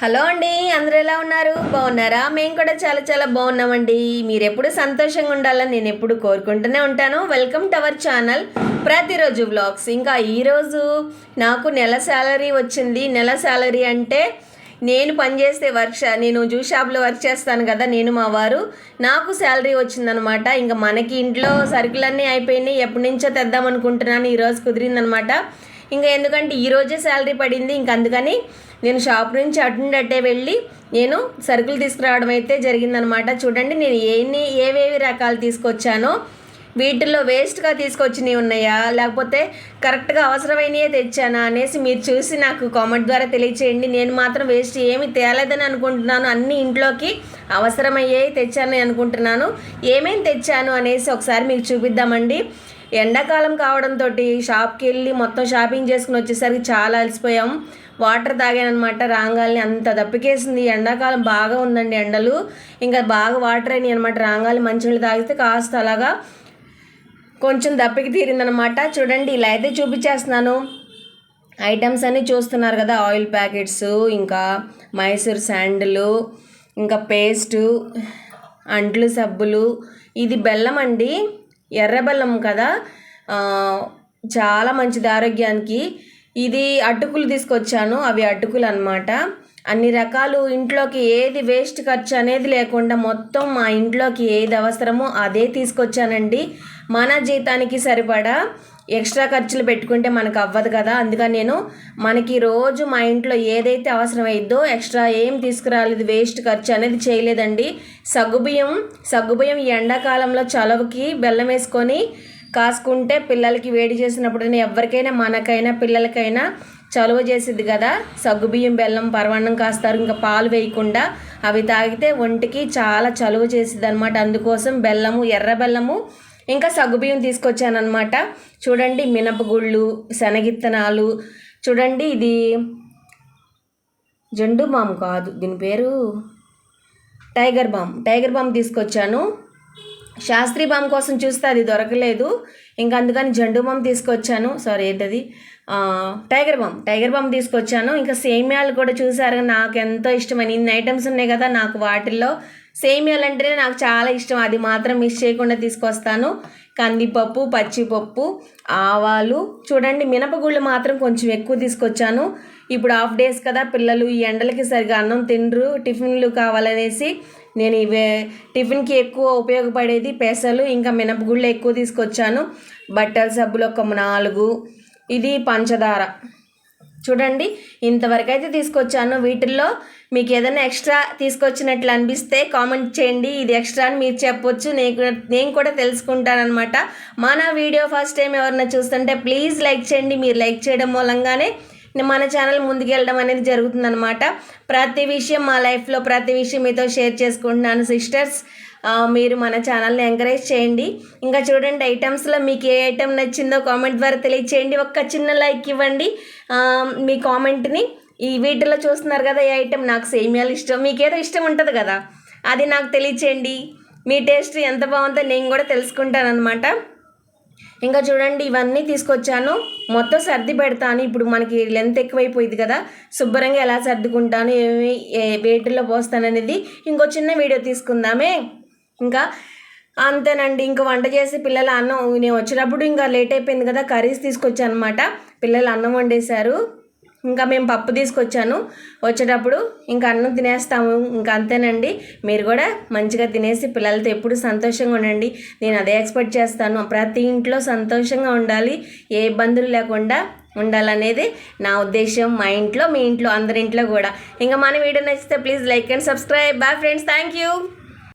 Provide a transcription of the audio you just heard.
Hello అండి అందరూ ఎలా ఉన్నారు? బాగున్నారా? మేము కూడా చాలా చాలా బాగున్నామండి. మీరు ఎప్పుడు సంతోషంగా ఉండాలని నేను ఎప్పుడు కోరుకుంటూనే ఉంటాను. వెల్కమ్ టు అవర్ ఛానల్ ప్రతిరోజు వ్లాగ్స్ ఇంకా ఈరోజు నాకు నెల శాలరీ వచ్చింది. నెల శాలరీ అంటే నేను పనిచేసే వర్క్ షా నేను జ్యూస్ షాప్లో వర్క్ చేస్తాను కదా నేను మా వారు. నాకు శాలరీ వచ్చిందనమాట. ఇంకా మనకి ఇంట్లో సరుకులన్నీ అయిపోయినాయి. ఎప్పటి నుంచో తెద్దాం అనుకుంటున్నాను. ఈరోజు కుదిరిందనమాట. ఇంకా ఎందుకంటే ఈ రోజే శాలరీ పడింది ఇంక అందుకని నేను షాప్ నుంచి అటు అట్టే వెళ్ళి నేను సరుకులు తీసుకురావడం అయితే జరిగిందనమాట. చూడండి నేను ఎన్ని ఏవేవి రకాలు తీసుకొచ్చానో వీటిల్లో వేస్ట్గా తీసుకొచ్చినవి ఉన్నాయా లేకపోతే కరెక్ట్గా అవసరమైనవే తెచ్చానా అనేసి మీరు చూసి నాకు కామెంట్ ద్వారా తెలియచేయండి. నేను మాత్రం వేస్ట్ ఏమి తేలేదని అనుకుంటున్నాను అన్ని ఇంట్లోకి అవసరమయ్యే తెచ్చానని అనుకుంటున్నాను. ఏమేమి తెచ్చాను అనేసి ఒకసారి మీకు చూపిద్దామండి. ఎండాకాలం కావడంతో షాప్కి వెళ్ళి మొత్తం షాపింగ్ చేసుకుని వచ్చేసరికి చాలా అలసిపోయాం. వాటర్ తాగానమాట రాంగాల్ని అంత దప్పికేసింది. ఎండాకాలం బాగా ఉందండి ఎండలు. ఇంకా బాగా వాటర్ అయినాయి అనమాట రాంగాలి మంచినీళ్ళు తాగితే కాస్త అలాగా కొంచెం దప్పికి తీరిందనమాట చూడండి ఇలా అయితే చూపించేస్తున్నాను. ఐటమ్స్ అన్నీ చూస్తున్నారు కదా ఆయిల్ ప్యాకెట్స్ ఇంకా మైసూర్ శాండలు ఇంకా పేస్టు అంట్లు సబ్బులు. ఇది బెల్లం అండి. ఎర్రబెల్లం కదా? చాలా మంచిది ఆరోగ్యానికి. ఇది అటుకులు తీసుకొచ్చాను అవి అటుకులు అనమాట అన్ని రకాలు ఇంట్లోకి ఏది వేస్ట్ ఖర్చు అనేది లేకుండా మొత్తం మా ఇంట్లోకి ఏది అవసరమో అదే తీసుకొచ్చానండి. మన జీతానికి సరిపడా ఎక్స్ట్రా ఖర్చులు పెట్టుకుంటే మనకు అవ్వదు కదా. అందుకని నేను మనకి రోజు మా ఇంట్లో ఏదైతే అవసరమైద్దో ఎక్స్ట్రా ఏం తీసుకురాలేదు వేస్ట్ ఖర్చు అనేది చేయలేదండి. సగ్గుబియ్యం సగ్గుబియ్యం ఎండాకాలంలో చలవకి బెల్లం వేసుకొని కాసుకుంటే పిల్లలకి వేడి చేసినప్పుడు ఎవరికైనా మనకైనా పిల్లలకైనా చలువ చేసిద్ది కదా. సగ్గుబియ్యం బెల్లం పరమాన్నం కాస్తారు. ఇంకా పాలు వేయకుండా అవి తాగితే ఒంటికి చాలా చలువ చేసిద్ది అనమాట అందుకోసం బెల్లము ఎర్ర బెల్లము ఇంకా సగ్గుబియ్యం తీసుకొచ్చానమాట చూడండి మినపగుళ్ళు శనగిత్తనాలు. చూడండి ఇది జండు బామ్ కాదు. దీని పేరు టైగర్ బామ్. టైగర్ బామ్ తీసుకొచ్చాను. శాస్త్రీ బామ్ కోసం చూస్తే అది దొరకలేదు. ఇంకా అందుకని జండు బామ్ తీసుకొచ్చాను. సారీ ఏంటది? Tiger balm. టైగర్ బామ్ తీసుకొచ్చాను. ఇంకా సేమియాలు కూడా చూసారు నాకు ఎంతో ఇష్టమైన ఇన్ని ఐటమ్స్ ఉన్నాయి కదా నాకు వాటిల్లో సేమియాలు అంటేనే నాకు చాలా ఇష్టం. అది మాత్రం మిస్ చేయకుండా తీసుకొస్తాను. కందిపప్పు పచ్చిపప్పు ఆవాలు. చూడండి మినపగుళ్ళు మాత్రం కొంచెం ఎక్కువ తీసుకొచ్చాను. ఇప్పుడు హాఫ్ డేస్ కదా పిల్లలు ఈ ఎండలకి సరిగా అన్నం తినరు టిఫిన్లు కావాలనేసి నేను ఇవే టిఫిన్కి ఎక్కువ ఉపయోగపడేది పెసలు ఇంకా మినపగుళ్ళు ఎక్కువ తీసుకొచ్చాను. బట్టల సబ్బులు ఒక నాలుగు. ఇది పంచదార. చూడండి ఇంతవరకు అయితే తీసుకొచ్చాను. వీటిల్లో మీకు ఏదైనా ఎక్స్ట్రా తీసుకొచ్చినట్లు అనిపిస్తే కామెంట్ చేయండి. ఇది ఎక్స్ట్రా అని మీరు చెప్పొచ్చు. నేను నేను కూడా తెలుసుకుంటానమాట మన వీడియో ఫస్ట్ టైం ఎవరైనా చూస్తుంటే ప్లీజ్ లైక్ చేయండి. మీరు లైక్ చేయడం మూలంగానే మన ఛానల్ ముందుకెళ్ళడం అనేది జరుగుతుందనమాట ప్రతి విషయం మా లైఫ్లో ప్రతి విషయం మీతో షేర్ చేసుకుంటున్నాను సిస్టర్స్ మీరు మన ఛానల్ని ఎంకరేజ్ చేయండి. ఇంకా చూడండి ఐటమ్స్లో మీకు ఏ ఐటమ్ నచ్చిందో కామెంట్ ద్వారా తెలియచేయండి. ఒక్క చిన్న లైక్ ఇవ్వండి. మీ కామెంట్ని ఈ వీటిలో చూస్తున్నారు కదా ఏ ఐటెం నాకు సేమియాలు ఇష్టం? మీకు ఏదో ఇష్టం ఉంటుంది కదా. అది నాకు తెలియచేయండి. మీ టేస్ట్ ఎంత బాగుందో నేను కూడా తెలుసుకుంటాను అనమాట ఇంకా చూడండి ఇవన్నీ తీసుకొచ్చాను. మొత్తం సర్ది పెడతాను. ఇప్పుడు మనకి లెంత్ ఎక్కువైపోయింది కదా. శుభ్రంగా ఎలా సర్దుకుంటాను ఏమి వేటిలో పోస్తాననేది పోస్తాను అనేది ఇంకో చిన్న వీడియో తీసుకుందామే. ఇంకా అంతేనండి. ఇంకా వంట చేసి పిల్లల అన్నం నేను వచ్చినప్పుడు ఇంకా లేట్ అయిపోయింది కదా కర్రీస్ తీసుకొచ్చాను అనమాట పిల్లలు అన్నం వండేశారు. ఇంకా మేము పప్పు తీసుకొచ్చాను. వచ్చేటప్పుడు ఇంకా అన్నం తినేస్తాము. ఇంకా అంతేనండి. మీరు కూడా మంచిగా తినేసి పిల్లలతో ఎప్పుడు సంతోషంగా ఉండండి. నేను అదే ఎక్స్పెక్ట్ చేస్తాను. ప్రతి ఇంట్లో సంతోషంగా ఉండాలి. ఏ ఇబ్బందులు లేకుండా ఉండాలనేది నా ఉద్దేశం మా ఇంట్లో మీ ఇంట్లో అందరి ఇంట్లో కూడా. ఇంకా మన వీడియో నచ్చితే please like and subscribe. Bye friends. Thank you.